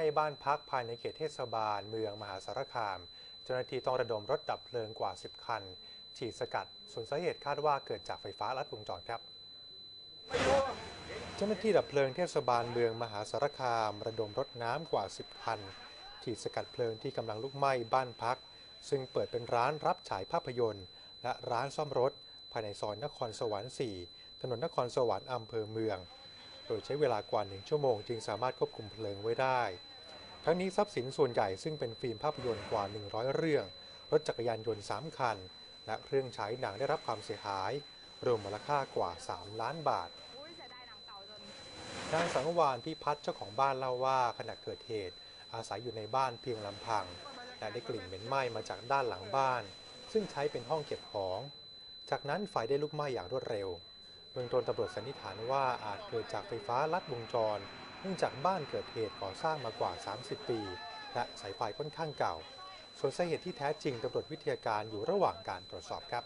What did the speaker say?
ในบ้านพักภายในเขตเทศบาลเมืองมหาสารคาม เจ้าหน้าที่ต้องระดมรถดับเพลิงกว่า 10 คัน ฉีดสกัด ส่วนสาเหตุคาดว่าเกิดจากไฟฟ้าลัดวงจรครับ เจ้าหน้าที่ดับเพลิงเทศบาลเมืองมหาสารคาม ระดมรถน้ำกว่า 10 คัน ฉีดสกัดเพลิงที่กำลังลุกไหม้บ้านพัก ซึ่งเปิดเป็นร้านรับฉายภาพยนตร์ และร้านซ่อมรถ ภายในซอยนครสวรรค์ 4 ถนนนครสวรรค์อำเภอเมือง โดยใช้เวลากว่าหนึ่งชั่วโมงจึงสามารถควบคุมเพลิงไว้ได้ ทั้งนี้ทรัพย์สินส่วนใหญ่ซึ่งเป็นฟิล์มภาพยนตร์กว่า 100 เรื่อง รถจักรยานยนต์ 3 คัน และเครื่องใช้หนังได้รับความเสียหาย รวมมูลค่ากว่า 3 ล้านบาทนาจนนางสังวานพิพัฒน์เจ้าของบ้านเล่าว่าขณะเกิดเหตุ อาศัยอยู่ในบ้านเพียงลำพัง และได้กลิ่นเหม็นไหม้มาจากด้านหลังบ้าน ซึ่งใช้เป็นห้องเก็บของ จากนั้นไฟได้ลุกไหม้อย่างรวดเร็ว เบื้องต้นตำรวจสันนิษฐานว่าอาจเกิดจากไฟฟ้าลัดวงจร เนื่องจากบ้านเกิดเหตุก่อสร้างมากว่า 30 ปี และสายไฟค่อนข้างเก่า ส่วนสาเหตุที่แท้จริงตำรวจวิทยาการอยู่ระหว่างการตรวจสอบครับ